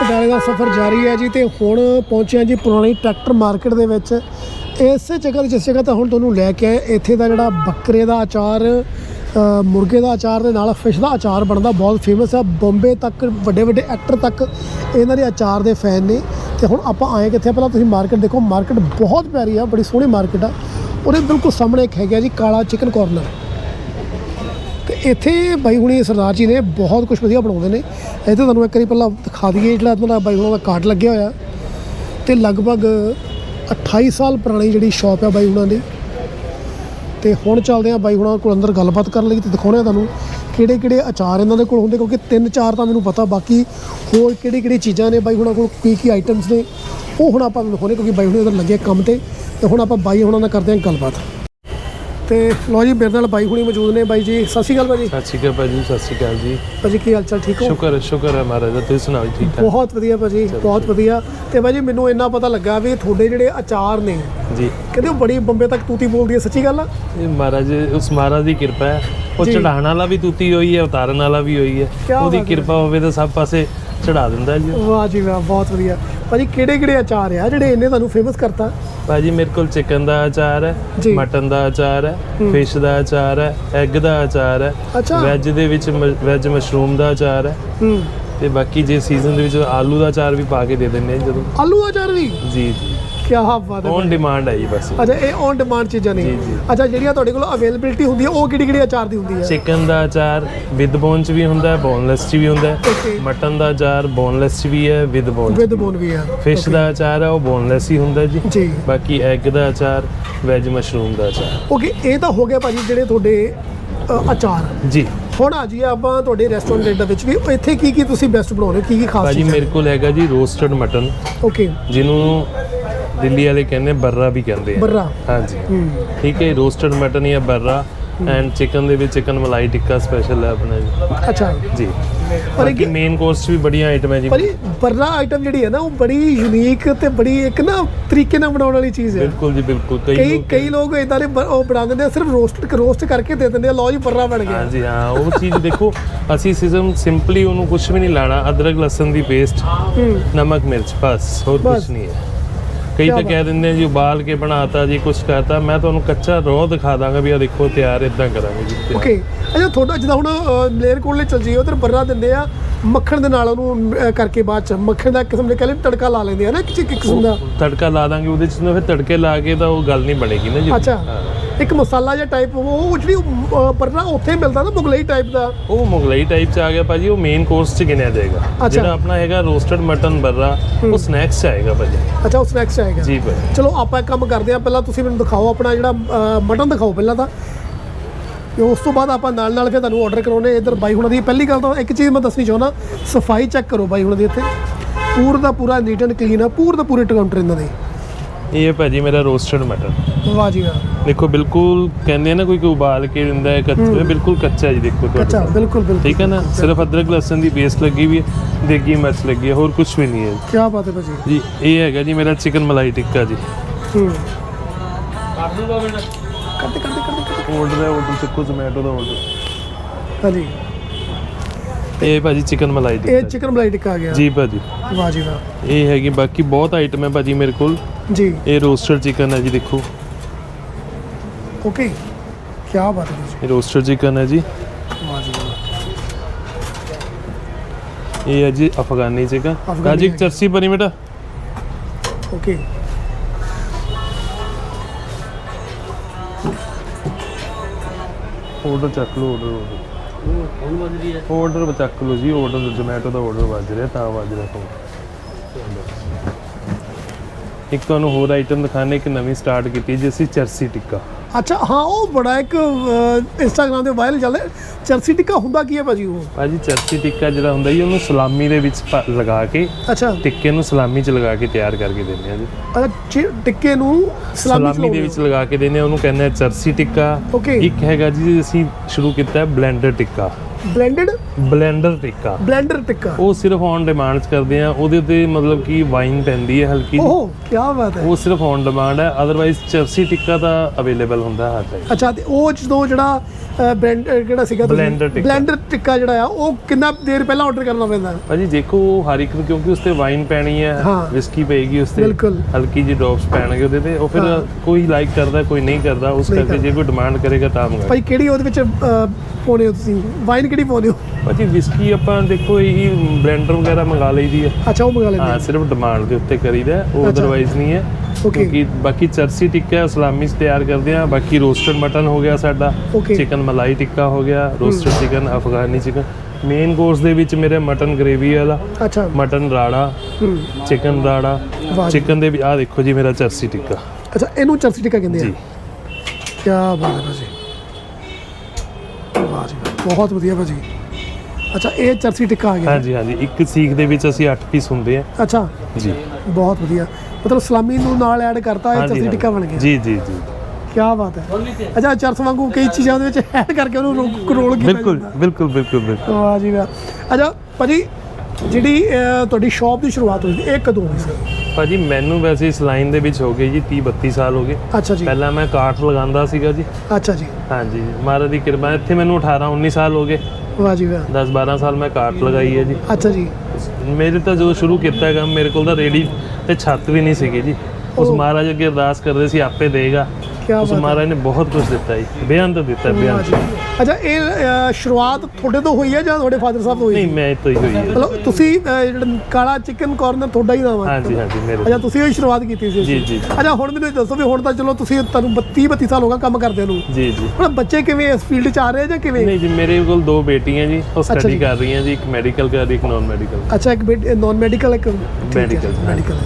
ਪਟਿਆਲੇ ਦਾ ਸਫ਼ਰ ਜਾਰੀ ਹੈ ਜੀ ਤੇ ਹੁਣ ਪਹੁੰਚਿਆ ਜੀ ਪੁਰਾਣੀ ਟਰੈਕਟਰ ਮਾਰਕੀਟ ਦੇ ਵਿੱਚ। ਇਸੇ ਜਗ੍ਹਾ ਤੇ ਜਿਸ ਜਗ੍ਹਾ ਤੇ ਹੁਣ ਤੁਹਾਨੂੰ ਲੈ ਕੇ ਆਏ, ਇੱਥੇ ਦਾ ਜਿਹੜਾ ਬੱਕਰੇ ਦਾ ਅਚਾਰ ਮੁਰਗੇ ਦਾ ਅਚਾਰ ਦੇ ਨਾਲ ਫਿਸ਼ ਦਾ ਅਚਾਰ ਬਣਦਾ, ਬਹੁਤ ਫੇਮਸ ਆ। ਬੰਬੇ ਤੱਕ, ਵੱਡੇ ਵੱਡੇ ਐਕਟਰ ਤੱਕ ਇਹਨਾਂ ਦੇ ਅਚਾਰ ਦੇ ਫੈਨ ਨੇ। ਤੇ ਹੁਣ ਆਪਾਂ ਆਏ ਕਿੱਥੇ ਪਹਿਲਾਂ ਤੁਸੀਂ ਮਾਰਕੀਟ ਦੇਖੋ ਮਾਰਕੀਟ ਬਹੁਤ ਪਿਆਰੀ ਆ, ਬੜੀ ਸੋਹਣੀ ਮਾਰਕੀਟ ਆ। ਉਹਦੇ ਬਿਲਕੁਲ ਸਾਹਮਣੇ ਇੱਕ ਹੈਗਾ ਜੀ ਕਾਲਾ ਚਿਕਨ ਕਾਰਨਰ ਤੇ ਇੱਥੇ ਬਾਈ ਹੁਣੀ ਸਰਦਾਰ ਜੀ ਨੇ ਬਹੁਤ ਕੁਝ ਵਧੀਆ ਬਣਾਉਂਦੇ ਨੇ। ਇੱਥੇ ਤੁਹਾਨੂੰ ਇੱਕ ਵਾਰੀ ਪਹਿਲਾਂ ਦਿਖਾ ਦਈਏ ਜਿਹੜਾ ਇਹਨਾਂ ਬਾਈ ਹੁਣਾਂ ਦਾ ਕਾਰਡ ਲੱਗਿਆ ਹੋਇਆ। ਤੇ ਲਗਭਗ 28 ਸਾਲ ਪੁਰਾਣੀ ਜਿਹੜੀ ਸ਼ਾਪ ਆ ਬਾਈ ਹੁਣਾਂ ਦੀ। ਤੇ ਹੁਣ ਚੱਲਦੇ ਆ ਬਾਈ ਹੁਣਾਂ ਕੋਲ ਅੰਦਰ ਗੱਲਬਾਤ ਕਰਨ ਲਈ ਤੇ ਦਿਖਾਉਣੇ ਆ ਤੁਹਾਨੂੰ ਕਿਹੜੇ ਕਿਹੜੇ ਅਚਾਰ ਇਹਨਾਂ ਦੇ ਕੋਲ ਹੁੰਦੇ, ਕਿਉਂਕਿ ਤਿੰਨ ਚਾਰ ਤਾਂ ਮੈਨੂੰ ਪਤਾ, ਬਾਕੀ ਹੋਰ ਕਿਹੜੀ ਕਿਹੜੀ ਚੀਜ਼ਾਂ ਨੇ ਬਾਈ ਹੁਣਾਂ ਕੋਲ, ਕੀ ਕੀ ਆਈਟਮਸ ਨੇ, ਉਹ ਹੁਣ ਆਪਾਂ ਦਿਖਾਉਣੇ ਕਿਉਂਕਿ ਬਾਈ ਹੁਣੇ ਉਧਰ ਲੱਗੇ ਕੰਮ ਤੇ। ਤੇ ਹੁਣ ਆਪਾਂ ਬਾਈ ਹੁਣਾਂ ਨਾਲ ਕਰਦੇ ਹਾਂ ਗੱਲਬਾਤ। ਤੇ ਲੋ ਜੀ ਮੇਰੇ ਨਾਲ ਬਾਈ ਹੁਣੀ ਮੌਜੂਦ ਨੇ। ਬਾਈ ਜੀ ਸਤਿ ਸ਼੍ਰੀ ਅਕਾਲ ਬਾਈ ਜੀ ਸਤਿ ਸ਼੍ਰੀ ਅਕਾਲ ਭਾਜੀ ਸਤਿ ਸ਼੍ਰੀ ਅਕਾਲ ਜੀ। ਭਾਜੀ ਕੀ ਹਾਲ ਚਾਲ ਠੀਕ ਹੋ? ਸ਼ੁਕਰ ਸ਼ੁਕਰ ਹੈ ਮਹਾਰਾਜ ਦਾ ਤੁਸੀਂ ਸੁਣਾਓ ਠੀਕ ਠਾਕ? ਬਹੁਤ ਵਧੀਆ ਭਾਜੀ ਬਹੁਤ ਵਧੀਆ। ਤੇ ਭਾਜੀ ਮੈਨੂੰ ਇੰਨਾ ਪਤਾ ਲੱਗਾ ਵੀ ਤੁਹਾਡੇ ਜਿਹੜੇ ਅਚਾਰ ਨੇ ਜੀ। ਕਹਿੰਦੇ ਉਹ ਬੜੀ ਬੰਬੇ ਤੱਕ ਤੂਤੀ ਬੋਲਦੀ ਹੈ ਸੱਚੀ ਗੱਲ ਆ? ਇਹ ਮਹਾਰਾਜ ਉਸ ਮਹਾਰਾਜ ਦੀ ਕਿਰਪਾ ਹੈ। ਉਹ। ਚੜਾਉਣ ਵਾਲਾ ਵੀ ਤੂਤੀ ਹੋਈ ਹੈ ਉਤਾਰਨ ਵਾਲਾ ਵੀ ਹੋਈ ਹੈ। ਉਹਦੀ। ਕਿਰਪਾ ਹੋਵੇ ਤਾਂ ਸਭ ਪਾਸੇ ਚੜਾ ਦਿੰਦਾ ਜੀ। ਵਾਹ ਜੀ ਵਾਹ ਬਹੁਤ ਵਧੀਆ। ਭਾਜੀ ਕਿਹੜੇ ਕਿਹੜੇ ਅਚਾਰ ਆ ਜਿਹੜੇ ਇਹਨੇ ਤੁਹਾਨੂੰ ਫੇਮਸ ਕਰਤਾ? ਭਾਜੀ ਮੇਰੇ ਕੋਲ ਚਿਕਨ ਦਾ ਅਚਾਰ। ਹੈ ਮਟਨ ਦਾ ਅਚਾਰ ਹੈ ਫਿਸ਼ ਦਾ ਅਚਾਰ ਹੈ ਐਗ ਦਾ ਅਚਾਰ ਹੈ। ਵੈਜ ਦੇ ਵਿੱਚ ਵੈਜ ਮਸ਼ਰੂਮ ਦਾ ਅਚਾਰ ਹੈ। ਤੇ ਬਾਕੀ ਜੇ ਸੀਜ਼ਨ ਦੇ ਵਿੱਚ ਆਲੂ ਦਾ ਅਚਾਰ ਵੀ ਪਾ ਕੇ ਦੇ ਦਿੰਦੇ ਆ ਜਦੋਂ। ਆਲੂ ਅਚਾਰ ਵੀ? ਜੀ ਜੀ। ਕੀ ਬਾਤ ਹੈ ਔਨ ਡਿਮਾਂਡ ਹੈ ਜੀ ਬਸ। ਅੱਛਾ ਇਹ ਔਨ ਡਿਮਾਂਡ ਚੀਜ਼ਾਂ ਨੇ। ਅੱਛਾ ਜਿਹੜੀਆਂ ਤੁਹਾਡੇ ਕੋਲ ਅਵੇਲੇਬਿਲਟੀ ਹੁੰਦੀ ਹੈ ਉਹ ਕਿਹੜੀ ਕਿਹੜੀ ਅਚਾਰ ਦੀ ਹੁੰਦੀ ਹੈ? ਚਿਕਨ ਦਾ ਅਚਾਰ ਵਿਦ ਬੋਨ ਚ ਵੀ ਹੁੰਦਾ ਹੈ ਬੋਨਲੈਸ ਚ ਵੀ ਹੁੰਦਾ ਹੈ. ਮਟਨ ਦਾ ਅਚਾਰ ਬੋਨਲੈਸ ਚ ਵੀ ਹੈ ਵਿਦ ਬੋਨ ਵਿਦ ਬੋਨ ਵੀ। ਆ ਫਿਸ਼ ਦਾ ਅਚਾਰ ਹੈ ਉਹ ਬੋਨਲੈਸ ਹੀ ਹੁੰਦਾ ਜੀ। ਜੀ। ਬਾਕੀ ਐਗ ਦਾ ਅਚਾਰ ਵੈਜ ਮਸ਼ਰੂਮ ਦਾ ਅਚਾਰ। ਓਕੇ ਇਹ ਤਾਂ ਹੋ ਗਿਆ ਭਾਜੀ ਜਿਹੜੇ ਤੁਹਾਡੇ ਅਚਾਰ। ਜੀ। ਹੁਣ ਆ ਜੀ ਆਪਾਂ ਤੁਹਾਡੇ ਰੈਸਟੋਰੈਂਟ ਦੇ ਵਿੱਚ ਵੀ। ਇੱਥੇ ਕੀ ਕੀ ਤੁਸੀਂ ਬੈਸਟ ਬਣਾਉਂਦੇ ਹੋ? ਕੀ ਕੀ ਖਾਸ ਭਾਜੀ ਚੀਜ਼ਾਂ? ਮੇਰੇ ਕੋਲ ਹੈਗਾ ਜੀ ਰੋਸਟਡ ਮਟਨ ਓਕੇ ਜਿਹਨੂੰ ਦਿੱਲੀ ਵਾਲੇ ਕਹਿੰਦੇ ਬਰਰਾ ਵੀ ਕਹਿੰਦੇ ਆ। ਬਰਰਾ। ਹਾਂਜੀ। ਹੂੰ। ਠੀਕ ਹੈ ਰੋਸਟਡ ਮਟਨ ਜਾਂ ਬਰਰਾ ਐਂਡ ਚਿਕਨ ਦੇ ਵਿੱਚ ਚਿਕਨ ਮਲਾਈ ਟਿੱਕਾ ਸਪੈਸ਼ਲ ਹੈ ਆਪਣਾ ਜੀ। ਅੱਛਾ। ਜੀ। ਪਰ ਇਹ ਮੇਨ ਕੋਰਸ ਵੀ ਬੜੀਆਂ ਆਈਟਮ ਹੈ ਜੀ। ਭਾਜੀ ਬਰਰਾ ਆਈਟਮ ਜਿਹੜੀ ਹੈ ਨਾ ਉਹ ਬੜੀ ਯੂਨੀਕ ਤੇ ਬੜੀ ਇੱਕ ਨਾ ਤਰੀਕੇ ਨਾਲ ਬਣਾਉਣ ਵਾਲੀ ਚੀਜ਼ ਹੈ। ਬਿਲਕੁਲ ਜੀ ਬਿਲਕੁਲ। ਕਈ ਕਈ ਲੋਕ ਇਦਾਂ ਦੇ ਉਹ ਬਣਾ ਦਿੰਦੇ ਆ ਸਿਰਫ ਰੋਸਟ ਰੋਸਟ ਕਰਕੇ ਦੇ ਦਿੰਦੇ ਆ ਲਓ ਜੀ ਬਰਰਾ ਬਣ ਗਿਆ। ਹਾਂਜੀ ਹਾਂ ਉਹ ਚੀਜ਼ ਦੇਖੋ ਅਸੀਂ ਸਿਸਮ ਸਿੰਪਲੀ ਉਹਨੂੰ ਕੁਝ ਵੀ ਨਹੀਂ ਲਾਣਾ ਅਦਰਕ ਲਸਣ ਦੀ ਪੇਸਟ ਹੂੰ। ਨਮਕ ਮਿਰਚ ਬਸ ਹੋਰ। ਕੁਝ ਨਹੀਂ ਹੈ। ਕਈ ਤਾਂ। ਕਹਿ ਦਿੰਦੇ ਜੀ ਉਬਾਲ ਕੇ ਬਣਾਤਾ ਜੀ ਕੁਝ ਕਰਤਾ ਮੈਂ ਤੁਹਾਨੂੰ ਕੱਚਾ ਰੋ ਦਿਖਾ ਦਾਂਗਾ ਵੀ ਆ ਦੇਖੋ ਤਿਆਰ ਇਦਾਂ ਕਰਾਂਗੇ ਜੀ। ਓਕੇ ਅੱਛਾ ਤੁਹਾਡਾ ਜਿੱਦਾਂ ਹੁਣ ਲੇਅਰ ਕੋਲੇ ਚਲ ਜੀ ਉਧਰ ਬਰਰਾ ਦਿੰਦੇ ਆ ਮੱਖਣ ਦੇ ਨਾਲ ਉਹਨੂੰ ਅਹ, ਕਰਕੇ ਬਾਅਦ ਚ ਮੱਖਣ ਦਾ ਕਿਸਮ ਦੇ ਕਹਿੰਦੇ ਤੜਕਾ ਲਾ ਲੈਂਦੇ ਆ ਨਾ ਇੱਕ ਇੱਕ ਕਿਸਮ ਦਾ। ਤੜਕਾ ਲਾ ਦਾਂਗੇ ਉਹਦੇ ਚ ਨਾ ਫਿਰ ਤੜਕੇ ਲਾ ਕੇ ਤਾਂ ਉਹ ਗੱਲ ਨਹੀਂ ਬਣੇਗੀ ਨਾ ਜੀ ਅੱਛਾ। ਇੱਕ ਮਸਾਲਾ ਜਿਹਾ ਟਾਈਪ ਉਹ ਜਿਹੜੀ ਅਹ, ਬਰਰਾ ਉੱਥੇ ਮਿਲਦਾ ਨਾ ਮੁਗਲਈ ਟਾਈਪ ਦਾ। ਉਹ ਮੁਗਲਈ ਟਾਈਪ ਚ ਆ ਗਿਆ ਭਾਜੀ ਉਹ ਮੇਨ ਕੋਰਸ ਚ ਗਿਣਿਆ ਜਾਏਗਾ। ਜਿਹੜਾ ਆਪਣਾ ਹੈਗਾ ਰੋਸਟਡ ਮਟਨ ਬਰਰਾ ਉਹ ਸਨੈਕਸ ਚ ਆਏਗਾ ਭਾਜੀ। ਅੱਛਾ ਉਸ ਨੈਕਸਟ ਆਏਗਾ। ਜੀ ਭਾਜੀ। ਚਲੋ ਆਪਾਂ ਇੱਕ ਕੰਮ ਕਰਦੇ ਆ ਪਹਿਲਾਂ ਤੁਸੀਂ ਮੈਨੂੰ ਦਿਖਾਓ ਆਪਣਾ ਜਿਹੜਾ ਮਟਨ ਦਿਖਾਓ ਪਹਿਲਾਂ ਤਾਂ। ਤੇ ਉਸ ਤੋਂ ਬਾਅਦ ਆਪਾਂ ਨਾਲ ਨਾਲ ਫਿਰ ਤੁਹਾਨੂੰ ਆਰਡਰ ਕਰਾਉਣੇ ਇਧਰ ਬਾਈ ਹੁਣਾਂ ਦੀ ਪਹਿਲੀ ਗੱਲ ਤਾਂ ਇੱਕ ਚੀਜ਼ ਮੈਂ ਦੱਸਣੀ ਚਾਹੁੰਦਾ ਸਫ਼ਾਈ ਚੈੱਕ ਕਰੋ ਬਾਈ ਹੁਣਾਂ ਦੀ ਇੱਥੇ। ਪੂਰਾ ਦਾ ਪੂਰਾ ਨੀਟ ਐਂਡ ਕਲੀਨ ਆ ਪੂਰਾ ਦਾ ਪੂਰੇ ਕਾਊਂਟਰ ਇਹਨਾਂ ਦੇ। ਇਹ ਹੈ ਭਾਜੀ ਮੇਰਾ ਰੋਸਟਡ ਮਟਨ ਵਾਹ ਜੀ ਵਾਹ। ਦੇਖੋ ਬਿਲਕੁਲ ਕਹਿੰਦੇ ਆ ਨਾ ਕੋਈ ਕੋਈ ਉਬਾਲ ਕੇ ਦਿੰਦਾ ਹੈ ਕੱਚਾ ਬਿਲਕੁਲ ਕੱਚਾ ਹੈ ਜੀ ਦੇਖੋ ਤੁਹਾਡੇ ਅੱਛਾ। ਬਿਲਕੁਲ ਬਿਲਕੁਲ। ਠੀਕ ਹੈ ਨਾ? ਸਿਰਫ ਅਦਰਕ ਲਸਣ ਦੀ ਪੇਸਟ ਲੱਗੀ ਵੀ ਹੈ ਦੇਗੀ ਮਿਰਚ ਲੱਗੀ ਹੈ ਹੋਰ ਕੁਝ ਵੀ ਨਹੀਂ ਹੈ। ਕੀ ਬਾਤ ਹੈ ਭਾਜੀ। ਜੀ ਇਹ ਹੈਗਾ ਜੀ ਮੇਰਾ ਚਿਕਨ ਮਲਾਈ ਟਿੱਕਾ ਜੀ। ਹੂੰ। ਕਰਦੇ ਕਰਦੇ ਕਰਦੇ ਕਰਦੇ ਆਰਡਰ ਹੈ ਆਰਡਰ ਚੱਕੋ ਜ਼ੋਮੈਟੋ ਦਾ ਆਰਡਰ ਹਾਂਜੀ। ਇਹ ਭਾਜੀ ਚਿਕਨ ਮਲਾਈ ਇਹ ਟਿੱਕਾ ਚਿਕਨ ਮਲਾਈ ਟਿੱਕਾ ਆ ਗਿਆ। ਜੀ ਭਾਜੀ। ਵਾਹ ਜੀ ਵਾਹ। ਇਹ ਹੈਗੀ ਬਾਕੀ ਬਹੁਤ ਆਈਟਮ ਹੈ ਭਾਜੀ ਮੇਰੇ ਕੋਲ। ਜੀ। ਇਹ ਰੋਸਟਡ ਚਿਕਨ ਹੈ ਜੀ ਦੇਖੋ। ਓਕੇ ਕੀ ਬਾਤ ਹੈ ਭਾਜੀ ਇਹ ਰੋਸਟਡ ਚਿਕਨ ਹੈ ਜੀ। ਵਾਹ ਜੀ ਵਾਹ। ਇਹ ਹੈ ਜੀ ਅਫਗਾਨੀ ਚਿਕਨ ਅਫਗਾਨੀ ਭਾਜੀ ਇੱਕ ਹੈ। ਚਰਸੀ ਬਣੀ ਬੇਟਾ। ਓਕੇ ਆਰਡਰ ਚੱਕ ਲਓ ਆਰਡਰ ਹੁਣ ਵੱਜ ਰਹੀ ਹੈ ਆਰਡਰ ਚੱਕ ਲਓ ਜੀ ਆਰਡਰ ਜ਼ੋਮੈਟੋ ਦਾ ਆਰਡਰ ਵੱਜ ਰਿਹਾ, ਤਾਂ ਵੱਜ ਰਿਹਾ ਫੋਨ ਇੱਕ ਤੁਹਾਨੂੰ ਹੋਰ ਆਈਟਮ ਦਿਖਾਣੇ ਇੱਕ ਨਵੀਂ ਸਟਾਰਟ ਕੀਤੀ ਜੀ, ਅਸੀਂ ਚਰਸੀ ਟਿੱਕਾ। ਅੱਛਾ ਹਾਂ ਉਹ ਬੜਾ ਇੱਕ ਇੰਸਟਾਗ੍ਰam ਤੇ ਵਾਇਰਲ ਚੱਲ ਰਿਹਾ। ਚਰਸੀ ਟਿੱਕਾ ਹੁੰਦਾ ਕੀ ਹੈ ਭਾਜੀ ਉਹ? ਭਾਜੀ ਚਰਸੀ ਟਿੱਕਾ ਜਿਹੜਾ ਹੁੰਦਾ ਜੀ ਉਹਨੂੰ ਸਲਾਮੀ ਦੇ ਵਿੱਚ ਲਗਾ ਕੇ ਅੱਛਾ। ਟਿੱਕੇ ਨੂੰ ਸਲਾਮੀ 'ਚ ਲਗਾ ਕੇ ਤਿਆਰ ਕਰਕੇ ਦਿੰਦੇ ਆ ਜੀ। ਅੱਛਾ ਟਿੱਕੇ ਨੂੰ ਸਲਾਮੀ ਦੇ ਵਿੱਚ ਲਗਾ ਕੇ ਦਿੰਦੇ ਆ ਉਹਨੂੰ ਕਹਿੰਦੇ ਆ ਚਰਸੀ ਟਿੱਕਾ. ਇੱਕ ਹੈਗਾ ਜੀ ਅਸੀਂ ਸ਼ੁਰੂ ਕੀਤਾ blender tikka. Blended? Blender tikka. Blender tikka. ਉਹ ਸਿਰਫ ਔਨ ਡਿਮਾਂਡ ਕਰਦੇ ਆ ਉਹਦੇ ਉੱਤੇ ਮਤਲਬ ਕਿ ਵਾਈਨ ਪੈਂਦੀ ਹੈ ਹਲਕੀ। ਓਹ ਕੀ ਬਾਤ ਹੈ। ਉਹ ਸਿਰਫ ਔਨ ਡਿਮਾਂਡ ਹੈ ਅਦਰਵਾਈਜ਼ ਚਰਸੀ ਟਿੱਕਾ ਤਾਂ ਅਵੇਲੇਬਲ ਸਿੰਪਲ ਹੁੰਦਾ ਹਰ ਟਾਈਪ ਅੱਛਾ ਤੇ ਉਹ ਜਦੋਂ ਜਿਹੜਾ ਬ੍ਰੈਂਡ ਜਿਹੜਾ ਸੀਗਾ Blender ਟਿੱਕਾ। ਬਲੈਂਡਰ ਟਿੱਕਾ ਜਿਹੜਾ ਆ ਉਹ ਕਿੰਨਾ ਦੇਰ ਪਹਿਲਾਂ ਆਰਡਰ ਕਰਨਾ ਪੈਂਦਾ? ਭਾਜੀ ਦੇਖੋ ਹਰ ਇੱਕ ਨੂੰ ਕਿਉਂਕਿ ਉਸ ਤੇ ਵਾਈਨ ਪੈਣੀ ਹੈ ਹਾਂ। ਵਿਸਕੀ ਪਏਗੀ ਉਸ ਤੇ। ਬਿਲਕੁਲ। ਹਲਕੀ ਜੀ ਡ੍ਰੌਪਸ ਪੈਣਗੇ ਉਹਦੇ ਤੇ। ਉਹ ਫਿਰ ਹਾਂ। ਕੋਈ ਲਾਈਕ ਕਰਦਾ ਕੋਈ ਨਹੀਂ ਕਰਦਾ ਉਸ ਨਹੀਂ ਕਰਕੇ ਜੇ ਕੋਈ ਡਿਮਾਂਡ ਕਰੇਗਾ ਤਾਂ ਮੰਗਾ ਭਾਈ ਕਿਹੜੀ ਉਹਦੇ ਵਿੱਚ ਅਹ, ਪਾਉਂਦੇ ਹੋ ਤੁਸੀਂ? ਵਾਈਨ ਕਿਹੜੀ ਪਾਉਂਦੇ ਹੋ? ਭਾਜੀ ਵਿਸਕੀ ਆਪਾਂ ਦੇਖੋ ਇਹ ਬਲੈਂਡਰ ਵਗੈਰਾ ਮੰਗਾ ਲਈਦੀ ਹੈ। ਅੱਛਾ ਉਹ ਮੰਗਾ ਲੈਂਦੇ ਹਾਂ ਆ। ਸਿਰਫ ਡਿਮਾਂਡ ਦੇ ਉੱਤੇ ਕਰੀਦਾ ਹੈ, ਉਹ ਅੱਛਾ। ਅਦਰਵਾਈਜ਼ ਨਹੀਂ ਹੈ। ਕਿਉਂਕਿ ਬਾਕੀ ਚਰਸੀ ਟਿੱਕਾ ਸਲਾਮੀ ਚ ਤਿਆਰ ਕਰਦੇ ਆ ਬਾਕੀ ਰੋਸਟਡ ਮਟਨ ਹੋ ਗਿਆ ਸਾਡਾ। Okay. ਚਿਕਨ ਮਲਾਈ ਟਿੱਕਾ ਹੋ ਗਿਆ roasted chicken Afghani chicken. Main course ਦੇ ਵਿੱਚ ਮੇਰੇ ਮਟਨ ਗ੍ਰੇਵੀ ਵਾਲਾ ਅੱਛਾ। ਮਟਨ ਰਾੜਾ ਹੂੰ। ਚਿਕਨ ਰਾੜਾ। ਵਾਹ ਜੀ। ਚਿਕਨ ਦੇ ਵੀ ਆ ਦੇਖੋ ਜੀ ਮੇਰਾ ਚਰਸੀ ਟਿੱਕਾ। ਅੱਛਾ ਇਹਨੂੰ ਚਰਸੀ ਟਿੱਕਾ ਕਹਿੰਦੇ ਆ? ਜੀ। ਕੀ ਬਾਤ ਹੈ ਭਾਜੀ। ਵਾਹ ਜੀ ਵਾਹ, ਬਹੁਤ ਵਧੀਆ ਭਾਜੀ। ਅੱਛਾ ਇਹ ਚਰਸੀ ਟਿੱਕਾ ਆ ਗਿਆ। ਹਾਂਜੀ ਹਾਂਜੀ। ਇੱਕ ਸੀਖ ਦੇ ਵਿੱਚ ਅਸੀਂ 8 ਪੀਸ ਹੁੰਦੇ ਆ। ਅੱਛਾ। ਜੀ। ਬਹੁਤ ਵਧੀਆ। ਮਤਲਬ ਸਲਾਮੀ ਨੂੰ ਨਾਲ ਐਡ ਕਰਤਾ ਇਹ ਹਾਂਜੀ। ਟਿੱਕਾ ਬਣ ਗਿਆ। ਜੀ ਜੀ ਜੀ। ਕੀ ਬਾਤ ਹੈ। ਅੱਛਾ ਚਰਸ ਵਾਂਗੂ ਕਈ ਚੀਜ਼ਾਂ ਉਹਦੇ ਵਿੱਚ ਐਡ ਕਰਕੇ ਉਹਨੂੰ ਰੋ- ਰੋਲ ਕੀਤਾ ਬਿਲਕੁਲ। ਬਿਲਕੁਲ ਬਿਲਕੁਲ ਬਿਲਕੁਲ। ਵਾਹ ਜੀ ਵਾਹ। ਅੱਛਾ ਭਾਜੀ ਜਿਹੜੀ ਤੁਹਾਡੀ ਸ਼ਾਪ ਦੀ ਸ਼ੁਰੂਆਤ ਹੋਈ ਸੀ ਇਹ ਕਦੋਂ ਹੋਈ ਸੀ? ਭਾਜੀ ਮੈਨੂੰ ਵੈਸੇ ਇਸ ਲਾਈਨ ਦੇ ਵਿੱਚ ਹੋ ਗਏ ਜੀ 30 32 ਸਾਲ ਹੋ ਗਏ। ਅੱਛਾ ਜੀ। ਪਹਿਲਾਂ ਮੈਂ ਕਾਠ ਲਗਾਉਂਦਾ ਸੀਗਾ ਜੀ। ਅੱਛਾ ਜੀ। ਹਾਂਜੀ ਮਹਾਰਾਜ ਦੀ ਕਿਰਪਾ ਇੱਥੇ ਮੈਨੂੰ 18 19 ਸਾਲ ਹੋ ਗਏ। ਵਾਹ ਜੀ ਵਾਹ। 10 12 ਸਾਲ ਮੈਂ ਕਾਠ ਲਗਾਈ ਹੈ ਜੀ। ਅੱਛਾ ਜੀ। ਮੇਰੇ ਤਾਂ ਜਦੋਂ ਸ਼ੁਰੂ ਕੀਤਾ ਕੰਮ ਮੇਰੇ ਕੋਲ ਤਾਂ ਰੇੜੀ ਤੇ ਛੱਤ ਵੀ ਨਹੀਂ ਸੀਗੀ ਜੀ। ਉਸ। ਮਹਾਰਾਜ ਅੱਗੇ ਅਰਦਾਸ ਕਰਦੇ ਸੀ ਆਪੇ ਦੇਗਾ। ਕੀ ਉਸ ਬਾਤ ਹੈ। ਮਹਾਰਾਜ ਨੇ ਬਹੁਤ ਕੁਝ ਦਿੱਤਾ ਜੀ ਬੇਅੰਤ ਦਿੱਤਾ ਬੇਅੰਤ। ਅੱਛਾ ਇਹ ਸ਼ੁਰੂਆਤ ਤੁਹਾਡੇ ਤੋਂ ਹੋਈ ਹੈ ਜਾਂ ਤੁਹਾਡੇ ਫਾਦਰ ਸਾਹਿਬ ਤੋਂ ਹੋਈ ਨਹੀਂ? ਮੈਂ ਇੱਥੋਂ ਹੀ ਹੋਈ ਹੈ। ਮਤਲਬ ਤੁਸੀਂ ਜਿਹੜਾ ਕਾਲਾ ਚਿਕਨ ਕਾਰਨਰ ਤੁਹਾਡਾ ਹੀ ਨਾਮ ਹੈ। ਹਾਂਜੀ ਹਾਂਜੀ ਮੇਰੇ ਅੱਛਾ ਤੁਸੀਂ ਹੀ ਸ਼ੁਰੂਆਤ ਕੀਤੀ ਸੀ ਜੀ, ਜੀ। ਅੱਛਾ ਹੁਣ ਮੈਨੂੰ ਇਹ ਦੱਸੋ ਵੀ ਹੁਣ ਤਾਂ ਚਲੋ ਤੁਸੀਂ ਤੁਹਾਨੂੰ 32 32 ਸਾਲ ਹੋ ਗਏ ਕੰਮ ਕਰਦੇ ਨੂੰ। ਜੀ ਜੀ। ਹੁਣ ਬੱਚੇ ਕਿਵੇਂ ਇਸ ਫੀਲਡ 'ਚ ਆ ਰਹੇ ਜਾਂ ਕਿਵੇਂ? ਨਹੀਂ ਜੀ ਮੇਰੇ ਕੋਲ ਦੋ ਬੇਟੀਆਂ ਜੀ ਉਹ ਅੱਛਾ ਸਟੱਡੀ ਜੀ। ਕਰ ਰਹੀਆਂ ਜੀ ਇੱਕ ਮੈਡੀਕਲ ਕਰ ਰਹੀ ਇੱਕ ਨਾਨ ਮੈਡੀਕਲ ਅੱਛਾ ਇੱਕ ਨਾਨ ਮੈਡੀਕਲ ਇੱਕ ਹਾਂ। ਮੈਡੀਕਲ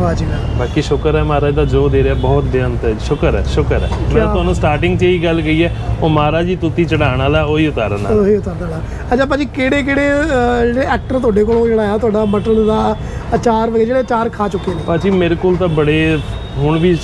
ਵਾਹ ਜੀ ਵਾਹ ਬਾਕੀ ਸ਼ੁਕਰ ਹੈ ਮਹਾਰਾਜ ਦਾ ਜੋ ਦੇ ਰਿਹਾ ਬਹੁਤ ਬੇਅੰਤ ਹੈ। ਸ਼ੁਕਰ ਹੈ ਸ਼ੁਕਰ ਹੈ। ਮੈਂ ਤੁਹਾਨੂੰ ਸਟਾਰਟਿੰਗ 'ਚ ਹੀ ਗੱਲ ਕਹੀ ਹੈ ਉਹ ਮਹਾਰਾਜ ਜੀ ਤੁੱਤੀ ਚੜਾਉਣ ਵਾਲਾ ਉਹੀ ਉਤਾਰਨ ਵਾਲਾ। ਉਹੀ ਉਤਾਰ ਦੇਣਾ ਅੱਛਾ ਭਾਜੀ ਕਿਹੜੇ ਕਿਹੜੇ ਜਿਹੜੇ ਐਕਟਰ ਤੁਹਾਡੇ ਕੋਲੋਂ ਜਿਹੜਾ ਆ ਤੁਹਾਡਾ ਮਟਨ ਦਾ ਅਚਾਰ ਵਗੈਰਾ ਜਿਹੜੇ ਅਚਾਰ ਖਾ ਚੁੱਕੇ ਨੇ? ਭਾਜੀ ਮੇਰੇ ਕੋਲ ਤਾਂ ਬੜੇ ਹੁਣ ਵੀ